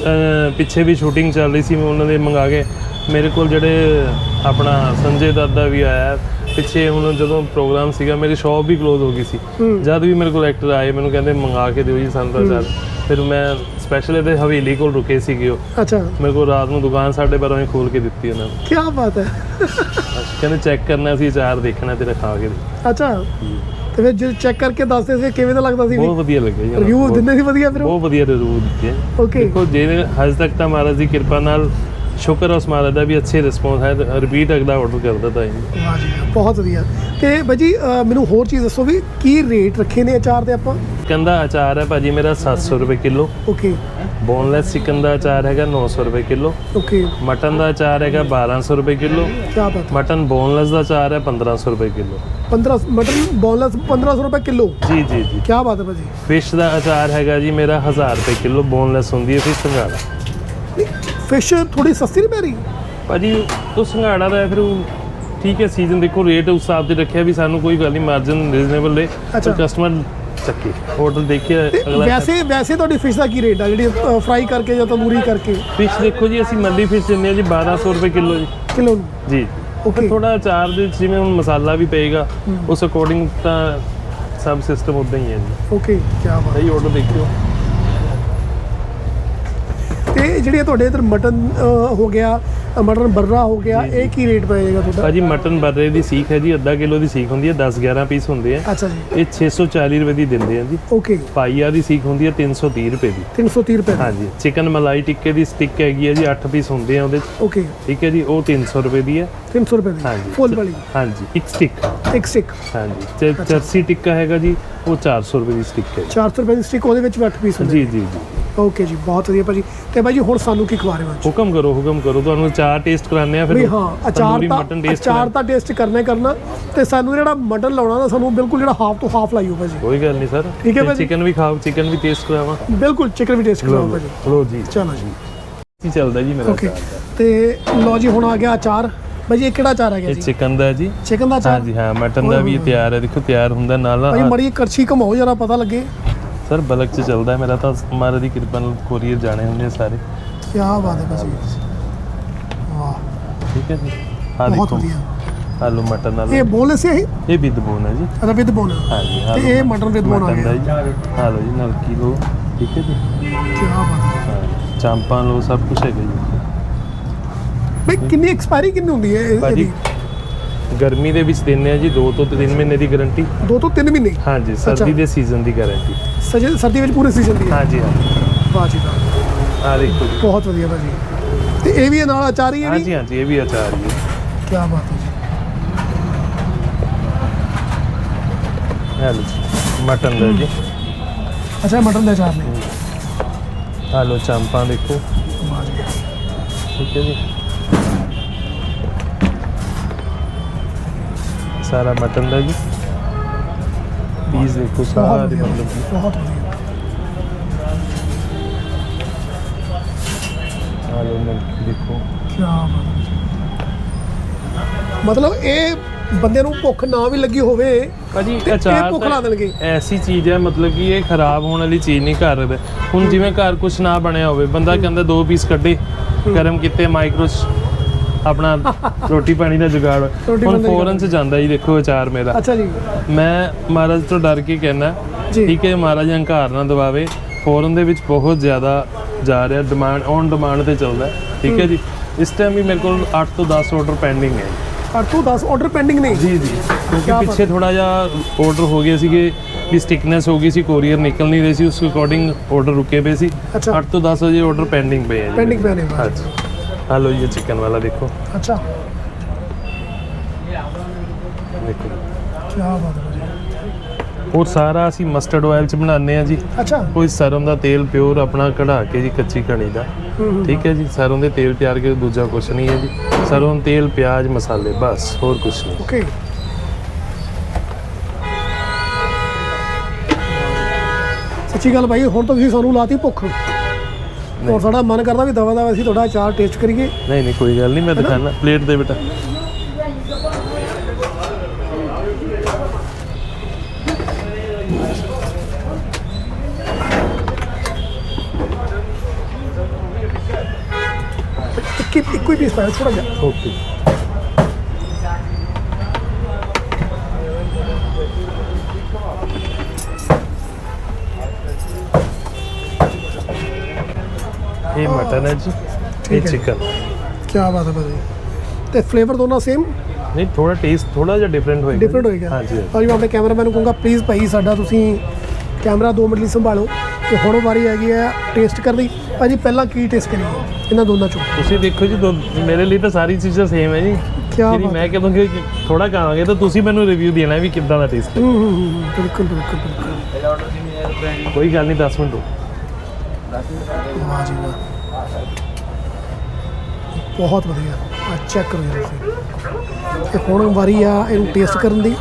ਪਿੱਛੇ ਵੀ ਸ਼ੂਟਿੰਗ ਚੱਲ ਰਹੀ ਸੀ ਮੈਂ ਉਹਨਾਂ ਦੇ ਮੰਗਾ ਕੇ। ਮੇਰੇ ਕੋਲ ਜਿਹੜੇ ਆਪਣਾ ਸੰਜੇ ਦਾਦਾ ਵੀ ਆਇਆ ਪਿੱਛੇ ਹੁਣ ਜਦੋਂ ਪ੍ਰੋਗਰਾਮ ਸੀਗਾ ਮੇਰੀ ਸ਼ਾਪ ਵੀ ਕਲੋਜ਼ ਹੋ ਗਈ ਸੀ। ਜਦ ਵੀ ਮੇਰੇ ਕੋਲ ਐਕਟਰ ਆਏ ਮੈਨੂੰ ਕਹਿੰਦੇ ਮੰਗਾ ਕੇ ਦਿਓ ਜੀ ਸਾਨੂੰ ਤਾਂ ਫਿਰ ਮੈਂ ਸਪੈਸ਼ਲ ਇਹਦੇ ਹਵੇਲੀ ਕੋਲ ਰੁਕੇ ਸੀਗੇ ਉਹ। ਅੱਛਾ। ਮੇਰੇ ਕੋਲ ਰਾਤ ਨੂੰ ਦੁਕਾਨ ਸਾਡੇ ਬਾਰਾਂ ਖੋਲ ਕੇ ਦਿੱਤੀ ਉਹਨਾਂ ਨੇ। ਕੀ ਬਾਤ ਹੈ। ਕਹਿੰਦੇ ਚੈੱਕ ਕਰਨਾ ਸੀ ਚਾਰ ਦੇਖਣਾ ਤੇ ਰਖਾ ਕੇ ਅੱਛਾ। ਤੇ ਫਿਰ ਜੇ ਚੈੱਕ ਕਰਕੇ ਦੱਸਦੇ ਸੀ ਕਿਵੇਂ ਦਾ ਲੱਗਦਾ ਸੀ ਬਹੁਤ ਵਧੀਆ ਲੱਗਿਆ ਜੀ। ਰਿਵਿਊ। ਦਿੰਦੇ ਸੀ ਵਧੀਆ ਫਿਰ ਬਹੁਤ ਵਧੀਆ ਰਿਵਿਊ ਦਿੱਤੇ ਓਕੇ ਦੇਖੋ ਜੇ ਹਜੇ ਤੱਕ ਤਾਂ ਮਹਾਰਾਜ ਦੀ ਕਿਰਪਾ ਨਾਲ ਸ਼ੁਕਰ ਹੈ ਉਸ ਮਹਾਰਾਜ ਦਾ ਵੀ ਅੱਛੇ ਰਿਸਪੌਂਸ ਹੈ ਰਿਪੀਟ ਅਗਲਾ ਆਰਡਰ ਕਰਦਾ ਤਾਂ ਜੀ ਵਾਹ ਜੀ ਵਾਹ, ਬਹੁਤ ਵਧੀਆ। ਤੇ ਬਾਜੀ ਅਹ, ਮੈਨੂੰ ਹੋਰ ਚੀਜ਼ ਦੱਸੋ ਵੀ ਕੀ ਰੇਟ ਰੱਖੇ ਨੇ ਅਚਾਰ ਦੇ ਆਪਾਂ? ਕੰਦਾ ਅਚਾਰ ਹੈ ਭਾਜੀ ਮੇਰਾ 700 ਰੁਪਏ ਕਿਲੋ। ਓਕੇ ਬੋਨਲੈਸ ਚਿਕਨ ਦਾ ਅਚਾਰ ਹੈਗਾ 900 ਰੁਪਏ ਕਿਲੋ। ਓਕੇ ਮਟਨ ਦਾ ਅਚਾਰ ਹੈਗਾ 1200 ਰੁਪਏ ਕਿਲੋ। ਕੀ ਬਾਤ ਮਟਨ ਬੋਨਲੈਸ ਦਾ ਅਚਾਰ ਹੈ 1500 ਰੁਪਏ ਕਿਲੋ। 15 ਮਟਨ ਬੋਨਲੈਸ 1500 ਰੁਪਏ ਕਿਲੋ? ਜੀ ਜੀ ਜੀ। ਕੀ ਬਾਤ ਹੈ ਭਾਜੀ। ਫਿਸ਼ ਦਾ ਅਚਾਰ ਹੈਗਾ ਜੀ ਮੇਰਾ 1000 ਰੁਪਏ ਕਿਲੋ ਬੋਨਲੈਸ ਹੁੰਦੀ ਹੈ ਫਿਸ਼ ਸੰਘਾੜਾ ਫਿਸ਼ ਥੋੜੀ ਸਸਤੀ ਨਹੀਂ ਪੈ ਰਹੀ? ਭਾਜੀ ਉਹ ਸੰਘਾੜਾ ਦਾ ਹੈ, ਫਿਰ ਉਹ ਠੀਕ ਹੈ ਸੀਜ਼ਨ ਦੇਖੋ ਰੇਟ ਉਸ ਹਿਸਾਬ ਤੇ ਰੱਖਿਆ ਵੀ ਸਾਨੂੰ ਕੋਈ ਗੱਲ ਨਹੀਂ ਮਾਰਜਨ ਰੀਜ਼ਨੇਬਲ ਦੇ ਅੱਛਾ। ਕਸਟਮਰ ਚੱਕੇ ਹੋਟਲ ਦੇਖਿਆ ਤੇ ਅਗਲਾ ਵੈਸੇ ਵੈਸੇ ਤੁਹਾਡੀ ਫਿਸ਼ ਦਾ ਕੀ ਰੇਟ ਆ? ਜਿਹੜੀ ਫਰਾਈ ਕਰਕੇ ਜਾਂ ਤੰਦੂਰੀ ਕਰਕੇ? ਫਿਸ਼ ਦੇਖੋ ਜੀ ਅਸੀਂ ਮੱਲੀ ਫਿਸ਼ ਦਿੰਦੇ ਹਾਂ ਜੀ 1200 ਰੁਪਏ ਕਿਲੋ ਜੀ। ਕਿਲੋ ਨੂੰ? ਜੀ. ਫਿਰ ਥੋੜਾ ਅਚਾਰ ਦੇ ਵਿੱਚ ਜਿਵੇਂ ਹੁਣ ਮਸਾਲਾ ਵੀ ਪਏਗਾ ਉਸ ਅਕੋਰਡਿੰਗ ਤਾਂ ਸਬ ਸਿਸਟਮ ਉਦਾਂ ਹੀ ਹੈ ਜੀ। ਓਕੇ ਕੀ ਬਾਤ। ਸਹੀ ਆਰਡਰ ਦੇਖਿਓ। ਤੇ ਜਿਹੜੀ ਇਹ ਤੁਹਾਡੇ ਇਧਰ ਮਟਨ ਹੋ ਗਿਆ ਮਟਨ ਬਰਰਾ ਹੋ ਗਿਆ ਇਹ ਕੀ ਰੇਟ ਪਏਗਾ ਤੁਹਾਡਾ? ਭਾਜੀ ਮਟਨ ਬਰਰੇ ਦੀ ਸੀਖ ਹੈ ਜੀ ਅੱਧਾ ਕਿਲੋ ਦੀ ਸੀਖ ਹੁੰਦੀ ਹੈ 10 11 ਪੀਸ ਹੁੰਦੇ ਆ। ਅੱਛਾ ਜੀ। ਇਹ 640 ਰੁਪਏ ਦੀ ਦਿੰਦੇ ਆ ਜੀ। ਓਕੇ ਪਾਈਆ ਦੀ ਸੀਖ ਹੁੰਦੀ ਹੈ 330 ਰੁਪਏ ਦੀ। 330 ਰੁਪਏ ਹਾਂਜੀ। ਚਿਕਨ ਮਲਾਈ ਟਿੱਕੇ ਦੀ ਸਟਿਕ ਹੈਗੀ ਹੈ ਜੀ 8 ਪੀਸ ਹੁੰਦੇ ਆ ਉਹਦੇ ਓਕੇ ਠੀਕ ਹੈ ਜੀ ਉਹ 300 ਰੁਪਏ ਦੀ ਹੈ। 300 ਰੁਪਏ ਦੀ? ਹਾਂਜੀ। ਫੁੱਲ ਵਾਲੀ? ਹਾਂਜੀ। ਇੱਕ ਸਟਿਕ ਇੱਕ ਸਿੱਕ ਹਾਂਜੀ। ਤੇ ਚਰਸੀ ਟਿੱਕਾ ਹੈਗਾ ਜੀ ਉਹ 400 ਰੁਪਏ ਦੀ ਸਟਿਕ ਹੈ 400 ਰੁਪਏ ਦੀ ਸਟਿਕ ਉਹਦੇ ਵਿੱਚ ਵੀ 8 ਪੀਸ ਹੁੰਦੇ ਜੀ ਜੀ ਜੀ। ਓਕੇ ਜੀ ਬਹੁਤ ਵਧੀਆ ਭਾਜੀ। ਤੇ ਭਾਜੀ ਹੁਣ ਸਾਨੂੰ ਕੀ ਖਵਾ ਰਹੇ ਹੋ ਅੱਜ ਹੁਕਮ ਕਰੋ ਹੁਕਮ ਕਰੋ। ਤੁਹਾਨੂੰ ਚਾਰ ਟੇਸਟ ਕਰਾਣੇ ਆ ਫਿਰ ਵੀ ਹਾਂ ਅਚਾਰ ਤਾਂ ਅਚਾਰ ਤਾਂ ਟੇਸਟ ਕਰਨਾ ਹੀ ਕਰਨਾ। ਤੇ ਸਾਨੂੰ ਜਿਹੜਾ ਮਟਨ ਲਾਉਣਾ ਨਾ ਸਾਨੂੰ ਬਿਲਕੁਲ ਜਿਹੜਾ ਹਾਫ ਤੋਂ ਹਾਫ ਲਾਈਓ ਭਾਜੀ। ਕੋਈ ਗੱਲ ਨਹੀਂ ਸਰ। ਠੀਕ ਹੈ ਭਾਜੀ। ਚਿਕਨ ਵੀ ਖਾਓ ਚਿਕਨ ਵੀ ਟੇਸਟ ਕਰਾਵਾਂ। ਬਿਲਕੁਲ ਚਿਕਨ ਵੀ ਟੇਸਟ ਕਰਾਓ ਭਾਜੀ। ਲੋ ਜੀ। ਚਲੋ ਜੀ। ਕੀ ਚੱਲਦਾ ਜੀ ਮੇਰਾ ਓਕੇ ਅਚਾਰ। ਤੇ ਲੋ ਜੀ ਹੁਣ ਆ ਗਿਆ ਅਚਾਰ। ਭਾਜੀ ਇਹ ਕਿਹੜਾ ਅਚਾਰ ਹੈਗਾ ਇਹ ਜੀ? ਚਿਕਨ ਦਾ ਜੀ। ਚਿਕਨ ਦਾ ਅਚਾਰ? ਹਾਂਜੀ ਹਾਂ ਮਟਨ ਦਾ ਵੀ। ਤਿਆਰ ਹੈ। ਦੇਖੋ ਤਿਆਰ ਹੁੰਦਾ ਨਾਲ ਭਾਜੀ ਮੜੀ ਕੜਛੀ ਘਮਾਓ ਜਰਾ ਪਤਾ ਲੱਗੇ। ਸਰ ਬਲਕ ਚ ਚੱਲਦਾ ਹੈ ਮੇਰਾ ਤਾਂ। ਮਾਰਾ ਦੀ ਕਿਰਪਾ ਨਾਲ ਕੋਰੀਅਰ ਜਾਣੇ ਹੁੰਦੇ ਆ ਸਾਰੇ। ਕੀ ਬਾਤ ਹੈ ਭਾਜੀ। ਵਾਹ। ਠੀਕ ਹੈ ਜੀ। ਆ ਬਹੁਤ ਦੇਖੋ। ਵਧੀਆ। ਆਲੂ ਮਟਨ ਨਾਲ ਇਹ ਬੋਨਲੈਸ ਹੈ? ਇਹ ਇਹ ਵਿਦ ਬੋਨ ਹੈ ਜੀ। ਅਦਾ ਵਿਦ ਬੋਨ। ਹਾਂਜੀ ਤੇ ਆਲੂ ਇਹ ਮਟਨ। ਵਿਦ ਬੋਨ ਆ ਮਟਨ ਦਾ ਗਿਆ। ਜੀ। ਆ ਲਓ ਜੀ ਨਾਲ ਕਿਲੋ ਠੀਕ ਹੈ ਜੀ। ਕੀ ਬਾਤ ਹੈ। ਹਾਂ ਚਾਂਪਾਂ ਲੋ ਸਭ ਕੁਝ ਹੈਗਾ ਜੀ ਬਈ ਕਿੰਨੀ ਐਕਸਪਾਇਰੀ ਕਿੰਨੀ ਹੁੰਦੀ ਹੈ ਇਹ- ਭਾਜੀ ਇਹਦੀ? ਗਰਮੀ ਦੇ ਵਿੱਚ ਦਿੰਨੇ ਆ ਜੀ 2 ਤੋਂ 3 ਮਹੀਨੇ ਦੀ ਗਾਰੰਟੀ। ਦੋ ਤੋਂ ਤਿੰਨ ਮਹੀਨੇ? ਹਾਂਜੀ ਸਰਦੀ ਦੇ ਸੀਜ਼ਨ ਦੀ ਗਾਰੰਟੀ ਸਜੇ ਸਰਦੀ ਵਿੱਚ ਪੂਰੇ ਸੀਜ਼ਨ ਦੀ ਹੈ? ਹਾਂਜੀ ਹਾਂ ਵਾਹ ਜੀ ਵਾਹ। ਆ ਦੇਖੋ ਜੀ। ਬਹੁਤ ਵਧੀਆ ਭਾਜੀ। ਤੇ ਇਹ ਵੀ ਇਹ ਨਾਲ ਅਚਾਰ ਹੀ ਹੈ ਹਾਂਜੀ ਜੀ? ਹਾਂਜੀ ਇਹ ਵੀ ਅਚਾਰ ਹੀ ਹੈ। ਕੀ ਬਾਤ ਹੈ ਜੀ। ਇਹ ਲਓ ਜੀ ਮਟਨ ਦਾ ਜੀ। ਅੱਛਾ ਮਟਨ ਦੇ ਅਚਾਰ ਨੇ। ਆ ਲਓ ਚਾਂਪਾਂ ਦੇਖੋ। ਵਾਹ ਜੀ ਠੀਕ ਹੈ ਜੀ। ਸਾਰਾ ਮਟਨ ਦਾ ਜੀ। ਪੀਸ ਦੇਖੋ ਸਾਰਾ ਮਤਲਬ ਬਹੁਤ ਵਧੀਆ। ਦੇਖੋ। ਕੀ ਬਾਤ ਜੀ। ਮਤਲਬ ਇਹ ਬੰਦੇ ਨੂੰ ਭੁੱਖ ਨਾ ਵੀ ਲੱਗੀ ਹੋਵੇ ਭਾਜੀ ਅਚਾਰ ਭੁੱਖ ਲਾ ਦੇਣਗੇ। ਐਸੀ ਚੀਜ਼ ਹੈ ਮਤਲਬ ਕਿ ਇਹ ਖਰਾਬ ਹੋਣ ਵਾਲੀ ਚੀਜ਼ ਨਹੀਂ ਘਰ ਹੁਣ ਜਿਵੇਂ ਘਰ ਕੁਝ ਨਾ ਬਣਿਆ ਹੋਵੇ ਬੰਦਾ ਕਹਿੰਦਾ ਦੋ ਪੀਸ ਕੱਢੇ ਗਰਮ ਕੀਤੇ ਮਾਈਕਰੋ ਆਪਣਾ ਰੋਟੀ ਪਾਣੀ ਦਾ ਜੁਗਾੜ। ਰੋਟੀ ਹੁਣ ਪਾਣੀ ਦਾ ਫੋਰਨ 'ਚ ਜਾਂਦਾ ਜੀ ਦੇਖੋ ਅਚਾਰ ਮੇਰਾ। ਅੱਛਾ ਜੀ। ਮੈਂ ਮਹਾਰਾਜ ਤੋਂ ਡਰ ਕੇ ਕਹਿਣਾ ਜੀ। ਠੀਕ ਹੈ ਮਹਾਰਾਜ ਹੰਕਾਰ ਨਾ ਦਵਾਵੇ। ਫੋਰਨ ਦੇ ਵਿੱਚ ਬਹੁਤ ਜ਼ਿਆਦਾ ਜਾ ਰਿਹਾ ਡਿਮਾਂਡ ਔਨ ਡਿਮਾਂਡ ਤੇ ਚੱਲਦਾ ਹੈ, ਠੀਕ ਹੈ ਜੀ। ਇਸ ਟਾਈਮ ਵੀ ਮੇਰੇ ਕੋਲ 8 ਤੋਂ 10 ਆਰਡਰ ਪੈਂਡਿੰਗ ਹੈ। 8 ਤੋਂ 10 ਆਰਡਰ ਪੈਂਡਿੰਗ ਨੇ? ਜੀ ਜੀ। ਕਿਆ ਕਿਉਂਕਿ ਬਾਤ। ਪਿੱਛੇ ਥੋੜਾ ਜਿਹਾ ਆਰਡਰ ਹੋ ਗਏ ਸੀਗੇ ਵੀ ਸਟਿਕਨੈਸ ਹੋ ਗਈ ਸੀ ਕੋਰੀਅਰ ਨਿਕਲ ਨਹੀਂ ਰਹੀ ਸੀ ਉਸ ਅਕੋਰਡਿੰਗ ਆਰਡਰ ਰੁਕੇ ਪਏ ਸੀ। ਅੱਛਾ। 8 ਤੋਂ 10 ਵਜੇ ਆਰਡਰ ਪੈਂਡਿੰਗ ਪਏ ਹੈ ਜੀ। Pending ਪਏ ਨੇ ਬਾਹਰ। ਹਾਂਜੀ। ਆ ਲਓ ਇਹ ਚਿਕਨ ਵਾਲਾ ਦੇਖੋ। ਅੱਛਾ। ਦੇਖੋ। ਕੀ ਬਾਤ ਹੈ ਹੋਰ ਸਾਰਾ ਅਸੀਂ ਮਸਟਰਡ ਆਇਲ ਚ ਬਣਾਉਂਦੇ ਆ ਜੀ। ਅੱਛਾ। ਕੋਈ ਸਰੋਂ ਦਾ ਤੇਲ ਪਿਓਰ ਆਪਣਾ ਕਢਾ ਕੇ ਜੀ ਕੱਚੀ ਕਣੀ ਦਾ। ਠੀਕ ਹੈ ਜੀ ਸਰੋਂ ਦੇ ਤੇਲ ਤਿਆਰ ਕੇ ਦੂਜਾ ਕੁਛ ਨਹੀਂ ਹੈ ਜੀ। ਸਰੋਂ ਤੇਲ ਪਿਆਜ਼ ਮਸਾਲੇ ਬਸ ਹੋਰ ਕੁਛ ਨਹੀਂ। ਓਕੇ ਸੱਚੀ ਗੱਲ ਭਾਈ ਹੁਣ ਤਾਂ ਤੁਸੀਂ ਸਾਨੂੰ ਲਾਤੀ ਭੁੱਖ। ਹੋਰ ਸਾਡਾ ਮਨ ਕਰਦਾ ਵੀ ਦਵਾ ਦਵਾ ਅਸੀਂ ਤੁਹਾਡਾ ਅਚਾਰ ਟੇਸਟ ਕਰੀਏ। ਨਹੀਂ ਨਹੀਂ ਕੋਈ ਗੱਲ ਨਹੀਂ ਮੈਂ ਦਿਖਾਣਾ। ਪਲੇਟ ਦੇ ਬੇਟਾ। ਇੱਕ ਇੱਕੋ ਹੀ ਪੀਸ ਪਾਇਆ ਥੋੜਾ ਜਿਹਾ। ਓਕੇ ਇਹ ਮਟਨ ਹੈ ਜੀ ਠੀਕ ਇਹ ਹੈ। ਚਿਕਨ ਕੀ ਬਾਤ ਹੈ ਭਾਈ ਤੇ ਫਲੇਵਰ ਦੋਨਾਂ ਸੇਮ ਨਹੀਂ ਥੋੜਾ ਟੇਸਟ ਥੋੜਾ ਜਿਹਾ ਡਿਫਰੈਂਟ ਹੋਏਗਾ ਡਿਫਰੈਂਟ ਹੋਏਗਾ। ਹਾਂਜੀ ਹਾਂਜੀ। ਭਾਜੀ ਮੈਂ ਆਪਣੇ ਕੈਮਰਾਮੈਨ ਨੂੰ ਕਹੂੰਗਾ ਪਲੀਜ਼ ਭਾਈ ਸਾਡਾ ਤੁਸੀਂ ਕੈਮਰਾ 2 ਮਿੰਟ ਲਈ ਸੰਭਾਲੋ। ਤੇ ਹੁਣ ਵਾਰੀ ਹੈਗੀ ਆ ਟੇਸਟ ਕਰਨ ਦੀ ਭਾਜੀ ਪਹਿਲਾਂ ਕੀ ਟੇਸਟ ਕਰੀਏ? ਇਹਨਾਂ ਦੋਨਾਂ ਚੋਂ। ਤੁਸੀਂ ਦੇਖੋ ਜੀ ਦੋ- ਮੇਰੇ ਲਈ ਤਾਂ ਸਾਰੀ ਚੀਜ਼ਾਂ ਸੇਮ ਹੈ ਜੀ। ਕਿਆ ਜਿਹੜੀ ਬਾਤ ਮੈਂ ਕਹੂੰਗੀ ਕਿ ਥੋੜਾ ਖਾਵਾਂਗੇ ਤਾਂ ਤੁਸੀਂ ਮੈਨੂੰ ਰਿਵਿਊ ਦੇਣਾ ਵੀ ਕਿੱਦਾਂ ਦਾ ਟੇਸਟ ਹੈ। ਹੂੰ ਹੂੰ ਹੂੰ ਹੂੰ, ਬਿਲਕੁਲ ਬਿਲਕੁਲ ਬਿਲਕੁਲ। ਕੋਈ ਗੱਲ ਨਹੀਂ 10 ਮਿੰਟ ਰੁਕੋ। ਵਾਹ ਜੀ ਵਾਹ ਬਹੁਤ ਵਧੀਆ। ਆ ਚੈੱਕ ਕਰੋ ਜਰਾ ਤੁਸੀਂ ਤੇ ਹੁਣ ਵਾਰੀ ਆ ਇਹਨੂੰ ਟੇਸਟ ਕਰਨ ਦੀ।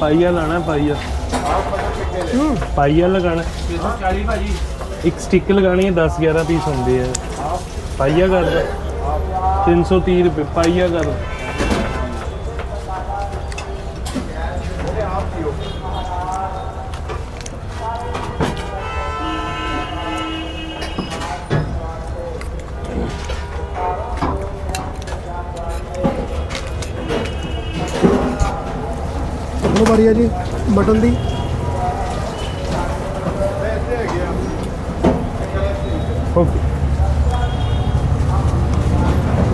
ਪਾਈਆ ਲਾਣਾ ਪਾਈਆ। ਪਾਈਆ ਲਗਾਣਾ। 40 ਭਾਜੀ ਇੱਕ ਸਟਿੱਕ ਲਗਾਣੀ ਹੈ 10 11 ਪੀਸ ਹੁੰਦੇ ਆ। ਪਾਈਆ ਕਰ ਦੇ। 330 ਰੁਪਏ ਪਾਈਆ ਕਰ। ਹੁਣ ਵਾਰੀ ਆ ਜੀ ਮਟਨ ਦੀ। ਓਕੇ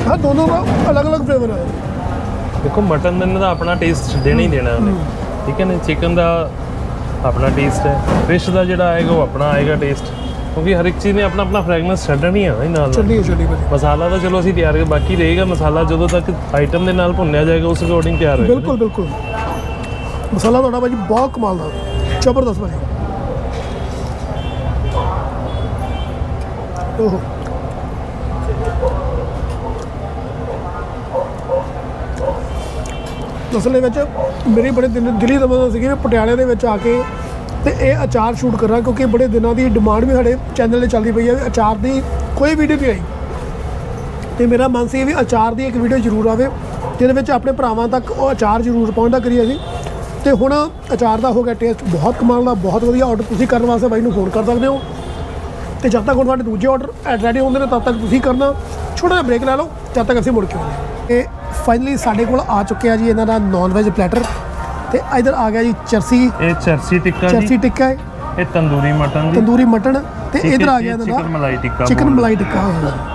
ਹਾਂ ਦੋਨੋਂ ਦਾ ਅਲੱਗ-ਅਲੱਗ ਫਲੇਵਰ ਹੈ ਦੇਖੋ ਮਟਨ ਦਾ ਇਹਨਾਂ ਦਾ ਆਪਣਾ ਟੇਸਟ ਦੇਣਾ ਹੀ ਦੇਣਾ ਉਹਨੇ। ਠੀਕ ਹੈ ਨਾ ਚਿਕਨ ਦਾ ਆਪਣਾ ਟੇਸਟ ਹੈ। ਫਿਸ਼ ਦਾ ਜਿਹੜਾ ਆਏਗਾ ਉਹ ਆਪਣਾ ਆਏਗਾ ਟੇਸਟ ਕਿਉਂਕਿ ਹਰ ਇੱਕ ਚੀਜ਼ ਨੇ ਆਪਣਾ ਆਪਣਾ ਫ੍ਰੈਗਨੈਂਸ ਛੱਡਣੀ ਹੈ ਨਾ ਨਾਲ ਨਾਲ ਚੱਲੀ ਚੱਲੀ ਮਸਾਲਾ ਤਾਂ ਚਲੋ ਅਸੀਂ ਤਿਆਰ ਕਰ ਬਾਕੀ ਰਹੇਗਾ ਮਸਾਲਾ। ਜਦੋਂ ਤੱਕ ਆਈਟਮ ਦੇ ਨਾਲ ਭੁੰਨਿਆ ਜਾਏਗਾ ਉਸ ਅਕੋਰਡਿੰਗ ਤਿਆਰ ਹੋਏਗਾ ਬਿਲਕੁਲ ਬਿਲਕੁਲ। ਮਸਾਲਾ ਤੁਹਾਡਾ ਭਾਜੀ ਬਹੁਤ ਕਮਾਲ ਦਾ। ਜ਼ਬਰਦਸਤ ਭਾਜੀ ਓਹੋ। ਅਸਲ ਦੇ ਵਿੱਚ ਮੇਰੀ ਬੜੇ ਦਿਨ ਦਿਲੀ ਤਮੰਨਾ ਸੀਗੀ ਪਟਿਆਲੇ ਦੇ ਵਿੱਚ ਆ ਕੇ ਤੇ ਇਹ ਅਚਾਰ ਸ਼ੂਟ ਕਰਾਂ ਕਿਉਂਕਿ ਬੜੇ ਦਿਨਾਂ ਦੀ ਡਿਮਾਂਡ ਵੀ ਸਾਡੇ ਚੈਨਲ 'ਤੇ ਚੱਲਦੀ ਪਈ ਹੈ ਵੀ ਅਚਾਰ ਦੀ ਕੋਈ ਵੀਡੀਓ ਨਹੀਂ ਆਈ। ਤੇ ਮੇਰਾ ਮਨ ਸੀ ਵੀ ਅਚਾਰ ਦੀ ਇੱਕ ਵੀਡੀਓ ਜ਼ਰੂਰ ਆਵੇ, ਜਿਹਦੇ ਵਿੱਚ ਆਪਣੇ ਭਰਾਵਾਂ ਤੱਕ ਉਹ ਅਚਾਰ ਜ਼ਰੂਰ ਪਹੁੰਚਦਾ ਕਰੀਏ ਅਸੀਂ। ਤੇ ਹੁਣ ਅਚਾਰ ਦਾ ਹੋ ਗਿਆ ਟੇਸਟ ਬਹੁਤ ਕਮਾਲ ਦਾ ਬਹੁਤ ਵਧੀਆ ਆਰਡਰ ਤੁਸੀਂ ਕਰਨ ਵਾਸਤੇ ਬਾਈ ਨੂੰ ਫੋਨ ਕਰ ਸਕਦੇ ਹੋ। ਤੇ ਜਦ ਤੱਕ ਹੁਣ ਤੁਹਾਡੇ ਦੂਜੇ ਆਰਡਰ ਰੈਡੀ ਹੁੰਦੇ ਨੇ ਤਦ ਤੱਕ ਤੁਸੀਂ ਕਰਨਾ। ਛੋਟਾ ਜਿਹਾ ਬ੍ਰੇਕ ਲੈ ਲਓ ਜਦ ਤੱਕ ਅਸੀਂ ਮੁੜ ਕੇ ਆਉਂਦੇ ਹਾਂ। ਤੇ ਫਾਈਨਲੀ ਸਾਡੇ ਕੋਲ ਆ ਚੁੱਕਿਆ ਜੀ ਇਹਨਾਂ ਦਾ ਨਾਨ ਵੈਜ ਪਲੈਟਰ ਤੇ ਇਧਰ ਆ ਗਿਆ ਜੀ ਚਰਸੀ। ਇਹ ਚਰਸੀ ਟਿੱਕਾ ਚਰਸੀ ਜੀ ਟਿੱਕਾ ਹੈ। ਇਹ ਤੰਦੂਰੀ ਮਟਨ ਜੀ। ਤੰਦੂਰੀ ਮਟਨ। ਤੇ ਇਧਰ ਆ ਗਿਆ ਚਿਕਨ ਇਹਦਾ ਮਲਾਈ ਟਿੱਕਾ ਚਿਕਨ। ਮਲਾਈ ਟਿੱਕਾ।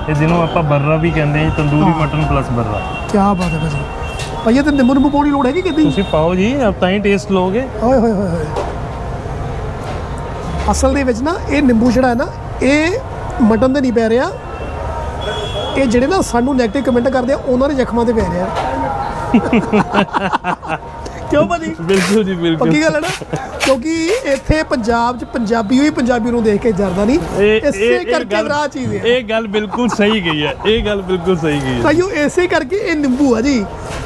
ਇਹ ਜਿਹਨੂੰ ਆਪਾਂ ਬਰਰਾ ਵੀ ਕਹਿੰਦੇ ਹਾਂ ਜੀ, ਤੰਦੂਰੀ ਮਟਨ ਪਲੱਸ ਬਰਰਾ। ਕੀ ਬਾਤ ਹੈ ਭਾਜੀ। ਭਾਈ ਇਹ ਤੇ ਨਿੰਬੂ ਨਿੰਬੂ ਪਾਉਣ ਲੋੜ ਹੈਗੀ ਕਿਦੀ ਤੁਸੀਂ ਪਾਓ ਜੀ ਆਪ ਤਾਂ ਹੀ ਟੇਸਟ ਲਓਗੇ। ਓਏ ਹੋਏ ਹੋਏ ਹੋਏ ਅਸਲ ਦੇ ਵਿੱਚ ਨਾ ਇਹ ਨਿੰਬੂ ਜਿਹੜਾ ਹੈ ਨਾ ਇਹ ਮਟਨ ਤੇ ਨਹੀਂ ਪੈ ਰਿਹਾ। ਇਹ ਜਿਹੜੇ ਨਾ ਸਾਨੂੰ 네ਗੇਟਿਵ ਕਮੈਂਟ ਕਰਦੇ ਆ ਉਹਨਾਂ ਦੇ ਜ਼ਖਮਾਂ ਤੇ ਪੈ ਰਿਹਾ। ਕਿਉਂ ਭਾਜੀ? ਬਿਲਕੁਲ ਜੀ ਬਿਲਕੁਲ। ਪੱਕੀ ਗੱਲ ਹੈ ਨਾ? ਕਿਉਂਕਿ ਇੱਥੇ ਪੰਜਾਬ 'ਚ ਪੰਜਾਬੀ ਹੋਈ ਪੰਜਾਬੀ ਨੂੰ ਦੇਖ ਕੇ ਜਰਦਾ ਨਹੀਂ। ਇਸੇ ਕਰਕੇ ਰਾਹ ਚੀਜ਼ ਹੈ ਇਹ ਗੱਲ ਬਿਲਕੁਲ ਸਹੀ ਗਈ ਹੈ। ਇਹ ਗੱਲ ਬਿਲਕੁਲ ਸਹੀ ਗਈ ਹੈ। ਤਾਈਓ ਇਸੇ ਕਰਕੇ ਇਹ ਨਿੰਬੂ ਆ ਜੀ।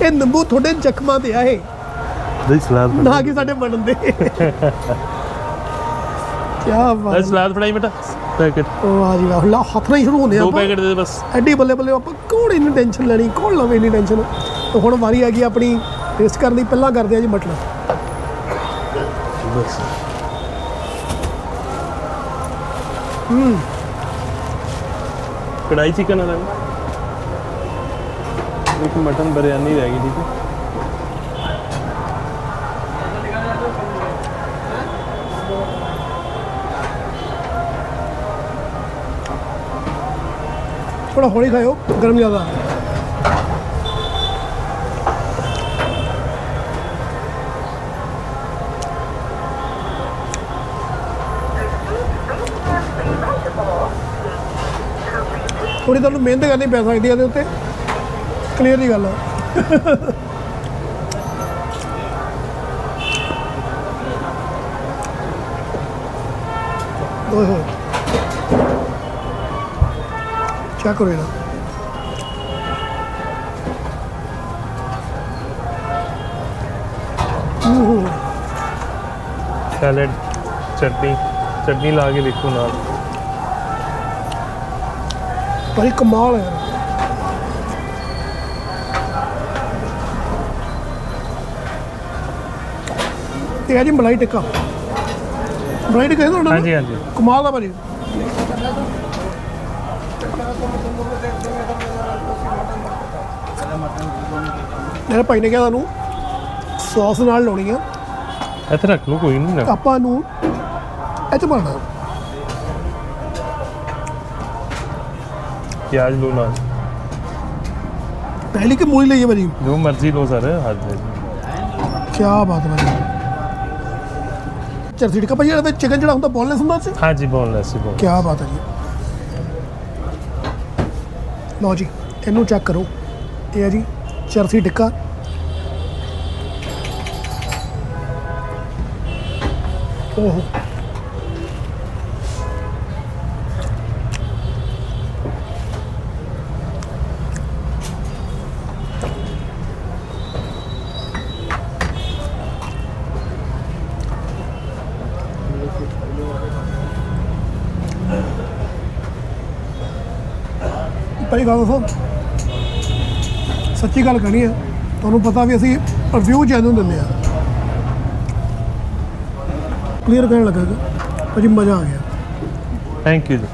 ਇਹ ਨਿੰਬੂ ਤੁਹਾਡੇ ਜ਼ਖਮਾਂ ਤੇ ਆ ਇਹ। ਸਲਾਦ ਨਾ ਕਿ ਸਾਡੇ ਬਣਨ ਦੇ। ਕੀ ਬਾਤ ਦਹੀਂ ਸਲਾਦ ਫੜਾਈ ਬੇਟਾ। ਪੈਕੇਟ। ਵਾਹ ਜੀ ਵਾਹ ਲਾ ਹੱਥ ਨਾਲ ਹੀ ਸ਼ੁਰੂ ਹੁੰਦੇ ਆ ਦੋ ਪੈਕੇਟ ਦੇ ਦੇ ਬਸ। ਐਡੀ ਬੱਲੇ ਬੱਲੇ ਆਪਾਂ ਕੋਣ ਇੰਨੀ ਟੈਨਸ਼ਨ ਲੈਣੀ ਕੌਣ ਲਵੇ ਇੰਨੀ ਟੈਨਸ਼ਨ ਤੇ ਹੁਣ ਵਾਰੀ ਆ ਗਈ ਆਪਣੀ ਟੇਸਟ ਕਰਨ ਦੀ ਪਹਿਲਾਂ ਕਰਦੇ ਆ ਜੀ ਬਸ ਕੜਾਈ ਚਿਕਨ ਵਾਲਾ ਇੱਕ ਮਟਨ ਬਿਰਿਆਨੀ ਰਹਿ ਗਈ ਠੀਕ ਹੈ। ਥੋੜਾ ਹੌਲੀ ਖਾਇਓ ਗਰਮ ਜ਼ਿਆਦਾ। ਥੋੜੀ ਤੁਹਾਨੂੰ ਮਿਹਨਤ ਕਰਨੀ ਪੈ ਸਕਦੀ ਹੈ ਇਹਦੇ ਉੱਤੇ। ਕਲੀਅਰ ਦੀ ਗੱਲ। ਹੈ ਓਏ ਹੋਏ। ਚੈੱਕ ਕਰੋ ਇਹਦਾ। ਸੈਲਡ ਚਟਨੀ ਚਟਨੀ ਲਾ ਕੇ ਦੇਖੋ ਨਾਲ। ਭਾਈ ਕਮਾਲ ਹੈ। ਯਾਰ ਇਹ ਹੈ ਜੀ ਮਲਾਈ ਟਿੱਕਾ। ਮਲਾਈ ਟਿੱਕਾ ਹੈ ਤੁਹਾਡਾ ਹਾਂਜੀ ਹਾਂਜੀ। ਕਮਾਲ ਦਾ ਭਾਜੀ। ਮੇਰੇ ਭਾਈ ਨੇ ਕਿਹਾ ਤੁਹਾਨੂੰ ਸੌਸ ਨਾਲ ਲਾਉਣੀ ਆ। ਇੱਥੇ ਰੱਖ ਲਓ ਕੋਈ ਨਹੀਂ ਨਾ ਆਪਾਂ ਨੂੰ ਇਹ ਚ ਪਾਉਣਾ ਲਓ ਨਾਲ। ਪਹਿਲੀ ਕਿ ਮੂਲੀ ਲਈ ਹੈ ਭਾਜੀ? ਜੋ ਮਰਜ਼ੀ ਲਓ ਸਰ ਹੱਥ ਦੇ ਕੀ ਬਾਤ ਹੈ ਭਾਜੀ। ਚਰਸੀ ਟਿੱਕਾ ਭਾਜੀ ਇਹਦੇ ਚਿਕਨ ਜਿਹੜਾ ਹੁੰਦਾ ਬੋਨਲੈਸ ਹੁੰਦਾ ਸੀ? ਹਾਂਜੀ ਬੋਨਲੈਸ ਹੀ ਬੋਨ ਕੀ ਬਾਤ ਹੈ ਜੀ। ਲਓ ਜੀ ਇਹਨੂੰ ਚੈੱਕ ਕਰੋ। ਇਹ ਹੈ ਜੀ ਚਰਸੀ ਟਿੱਕਾ। ਓਹੋ। ਭਾਈ ਗੱਲ ਦੱਸੋ। ਸੱਚੀ ਗੱਲ ਕਹਣੀ ਹੈ। ਤੁਹਾਨੂੰ ਪਤਾ ਵੀ ਅਸੀਂ ਰਿਵਿਊ ਜੈਨੂਨ ਦਿੰਦੇ ਆ ਕਲੀਅਰ ਕਹਿਣ ਲੱਗਾ ਭਾਜੀ ਮਜ਼ਾ ਆ ਗਿਆ। ਥੈਂਕ ਯੂ ਜੀ।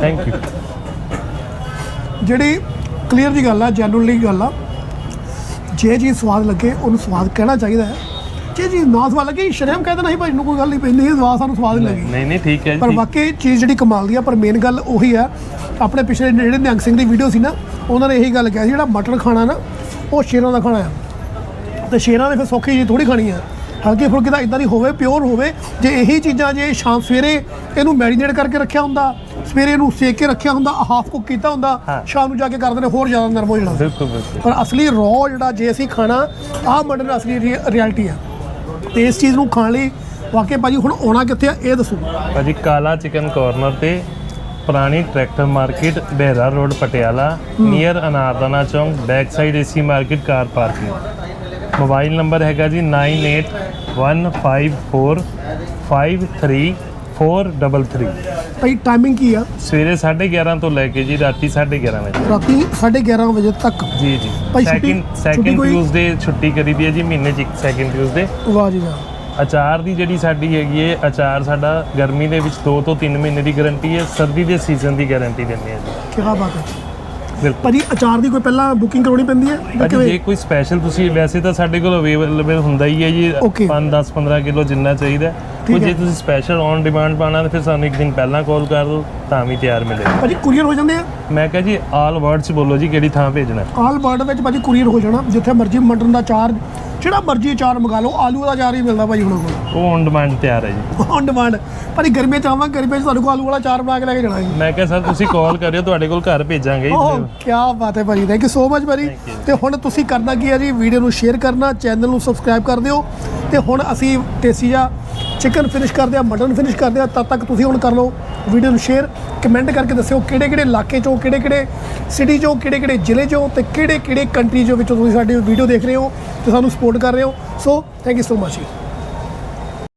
ਥੈਂਕ ਯੂ ਜਿਹੜੀ ਕਲੀਅਰ ਦੀ ਗੱਲ ਆ ਜੈਨੂਨਲੀ ਗੱਲ ਆ ਜੇ ਚੀਜ਼ ਸਵਾਦ ਲੱਗੇ ਉਹਨੂੰ ਸਵਾਦ ਕਹਿਣਾ ਚਾਹੀਦਾ ਹੈ। ਜੇ ਚੀਜ਼ ਨਾ ਸਵਾਦ ਲੱਗੇ ਸ਼ਰਮ ਕਹਿ ਦੇਣਾ ਸੀ ਭਾਈ ਨੂੰ ਕੋਈ ਗੱਲ ਨਹੀਂ ਪੈਂਦੀ ਇਹ ਸਵਾਦ ਸਾਨੂੰ ਸਵਾਦ ਨਹੀਂ ਲੱਗੀ। ਨਹੀਂ ਨਹੀਂ ਠੀਕ ਹੈ ਪਰ ਜੀ। ਵਾਕਈ ਚੀਜ਼ ਜਿਹੜੀ ਕਮਾਲ ਦੀ ਆ ਪਰ ਮੇਨ ਗੱਲ ਉਹੀ ਆ ਆਪਣੇ ਪਿਛਲੇ ਜਿਹੜੇ ਨਿਹੰਗ ਸਿੰਘ ਦੀ ਵੀਡੀਓ ਸੀ ਨਾ ਉਹਨਾਂ ਨੇ ਇਹੀ ਗੱਲ ਕਿਹਾ ਸੀ ਜਿਹੜਾ ਮਟਨ ਖਾਣਾ ਨਾ ਉਹ ਸ਼ੇਰਾਂ ਦਾ ਖਾਣਾ ਆ। ਤੇ ਸ਼ੇਰਾਂ ਨੇ ਫਿਰ ਸੌਖੀ ਜੀ ਥੋੜੀ ਖਾਣੀ ਆ। ਹਲਕੇ ਫੁਲਕੇ ਦਾ ਇਦਾਂ ਦੀ ਹੋਵੇ ਪਿਓਰ ਹੋਵੇ ਜੇ ਇਹੀ ਚੀਜ਼ਾਂ ਜੇ ਸ਼ਾਮ ਸਵੇਰੇ ਇਹਨੂੰ ਮੈਰੀਨੇਟ ਕਰਕੇ ਰੱਖਿਆ ਹੁੰਦਾ ਸਵੇਰੇ ਇਹਨੂੰ ਸੇਕ ਕੇ ਰੱਖਿਆ ਹੁੰਦਾ ਹਾਫ ਕੁੱਕ ਕੀਤਾ ਹੁੰਦਾ। ਸ਼ਾਮ ਨੂੰ ਜਾ ਕੇ ਕਰ ਦੇਣੇ ਹੋਰ ਜ਼ਿਆਦਾ ਨਰਮ ਹੋ ਜਾਣਾ। ਬਿਲਕੁਲ ਬਿਲਕੁਲ। ਪਰ ਅਸਲੀ ਰੋ ਜਿਹੜਾ ਜੇ ਅਸੀਂ ਖਾਣਾ ਆਹ ਮਟਨ ਅਸਲੀ ਰਿਐਲਿਟੀ ਆ। ਤੇ ਇਸ ਚੀਜ਼ ਨੂੰ ਖਾਣ ਲਈ ਵਾਕਈ ਭਾਜੀ ਹੁਣ ਆਉਣਾ ਕਿੱਥੇ ਆ ਇਹ ਦੱਸੋ। ਭਾਜੀ ਕਾਲਾ ਚਿਕਨ ਕਾਰਨਰ ਤੇ ਪੁਰਾਣੀ tractor market Bahira road Patiala near Anardana Chowk back side AC market car parking mobile number ਹੈਗਾ ਜੀ 9815453433 ਭਾਈ ਟਾਈਮਿੰਗ ਕੀ ਆ? ਸਵੇਰੇ 11:30 ਤੋਂ ਲੈ ਕੇ ਜੀ ਰਾਤੀ 11:30 ਵਜੇ। ਰਾਤੀ 11:30 ਵਜੇ ਤੱਕ? ਜੀ ਜੀ। ਭਾਈ ਛੁੱਟੀ- ਸੈਕਿੰਡ ਛੁੱਟੀ ਸੈਕਿੰਡ ਕੋਈ- ਟਿਊਜ਼ਡੇ ਛੁੱਟੀ ਕਰੀ ਦੀ ਹੈ ਜੀ ਮਹੀਨੇ 'ਚ ਇੱਕ ਸੈਕਿੰਡ ਟਿਊਜ਼ਡੇ ਵਾਹ ਜੀ ਵਾਹ। ਅਚਾਰ ਦੀ ਜਿਹੜੀ ਸਾਡੀ ਹੈਗੀ ਹੈ ਅਚਾਰ ਸਾਡਾ ਗਰਮੀ ਦੇ ਵਿੱਚ 2 ਤੋਂ 3 ਮਹੀਨੇ ਦੀ ਗਾਰੰਟੀ ਹੈ ਸਰਦੀ ਦੇ ਸੀਜ਼ਨ ਦੀ ਗਾਰੰਟੀ ਦਿੰਦੇ ਹਾਂ ਜੀ। ਕੀ ਬਾਤ ਹੈ। ਬਿਲਕੁਲ। ਭਾਜੀ ਅਚਾਰ ਦੀ ਕੋਈ ਪਹਿਲਾਂ ਬੁਕਿੰਗ ਕਰਾਉਣੀ ਪੈਂਦੀ ਹੈ? ਜਾਂ ਜੇ ਕਿਵੇਂ? ਕੋਈ ਸਪੈਸ਼ਲ ਤੁਸੀਂ ਵੈਸੇ ਤਾਂ ਸਾਡੇ ਕੋਲ ਅਵੇਲੇਬਲ ਹੁੰਦਾ ਹੀ ਹੈ ਜੀ Okay. 5 10 15 ਕਿਲੋ ਜਿੰਨਾ ਚਾਹੀਦਾ ਹੈ। ਠੀਕ ਉਹ ਹੈ। ਜੇ ਤੁਸੀਂ ਸਪੈਸ਼ਲ ਔਨ ਡਿਮਾਂਡ ਪਾਣਾ ਤਾਂ ਫਿਰ ਸਾਨੂੰ ਇੱਕ ਦਿਨ ਪਹਿਲਾਂ ਕਾਲ ਕਰ ਦਿਓ ਤਾਂ ਵੀ ਤਿਆਰ ਮਿਲੇਗਾ ਭਾਜੀ ਕੁਰੀਅਰ ਹੋ ਜਾਂਦੇ ਆ ਮੈਂ ਕਿਹਾ ਜੀ ਆਲ ਵਰਡ ਚ ਬੋਲੋ ਜੀ ਕਿਹੜੀ ਥਾਂ ਭੇਜਣਾ। ਆਲ ਵਰਲਡ ਵਿੱਚ ਭਾਜੀ ਕੁਰੀਅਰ ਹੋ ਜਾਣਾ ਜਿੱਥੇ ਮਰਜ਼ੀ ਮਟਨ ਦਾ ਚਾਰ ਜਿਹੜਾ ਮਰਜ਼ੀ ਅਚਾਰ ਮੰਗਾ ਲਓ ਆਲੂ ਦਾ ਚਾਰ ਹੀ ਮਿਲਦਾ ਭਾਜੀ ਹੁਣ ਕੋਲ। ਉਹ ਔਨ ਡਿਮਾਂਡ ਤਿਆਰ ਹੈ ਜੀ। ਔਨ ਡਿਮਾਂਡ ਭਾਜੀ ਗਰਮੀਆਂ ਚ ਆਵਾਂ ਗਰਮੀਆਂ ਚ ਤੁਹਾਨੂੰ ਕੋਲ ਆਲੂ ਵਾਲਾ ਚਾਰ ਬਣਾ ਕੇ ਲੈ ਕੇ ਜਾਣਾ ਜੀ। ਮੈਂ ਕਿਹਾ ਸਰ ਤੁਸੀਂ ਕਾਲ ਕਰਿਓ ਤੁਹਾਡੇ ਕੋਲ ਘਰ ਭੇਜਾਂਗੇ ਜੀ ਓਹ ਕੀ ਬਾਤ ਹੈ ਭਾਜੀ thank you so much you. ਤੇ ਹੁਣ ਤੁਸੀਂ ਕਰਨਾ ਕੀ ਹੈ ਜੀ ਵੀਡੀਓ ਨੂੰ ਸ਼ੇਅਰ ਕਰਨਾ ਚੈਨਲ ਨੂੰ ਸਬਸਕ੍ਰਾਈਬ ਕਰ ਦਿਓ। ਤੇ ਹੁਣ ਅਸੀਂ ਟੇਸੀ ਜਾ ਚਿਕਨ ਫਿਨਿਸ਼ ਕਰਦੇ ਆ ਮਟਨ ਫਿਨਿਸ਼ ਕਰਦੇ ਆ ਤਦ ਤੱਕ ਤੁਸੀਂ ਹੁਣ ਕਰ ਲਓ ਵੀਡੀਓ ਨੂੰ ਸ਼ੇਅਰ ਕਮੈਂਟ ਕਰਕੇ ਦੱਸਿਓ ਕਿਹੜੇ ਕਿਹੜੇ ਇਲਾਕੇ ਚੋਂ ਕਿਹੜੇ ਕਿਹੜੇ ਸਿਟੀ ਚੋਂ ਕਿਹੜੇ ਕਿਹੜੇ ਜ਼ਿਲ੍ਹੇ ਚੋਂ ਤੇ ਕਿਹੜੇ ਕਿਹੜੇ ਕੰਟਰੀ ਚੋਂ ਵਿੱਚੋਂ ਤੁਸੀਂ ਸਾਡੀ ਵੀਡੀਓ ਦੇਖ ਰਹੇ ਹੋ ਤੇ ਸਾਨੂੰ ਸਪੋਰਟ ਕਰ ਰਹੇ ਹੋ। So thank you so much ਜੀ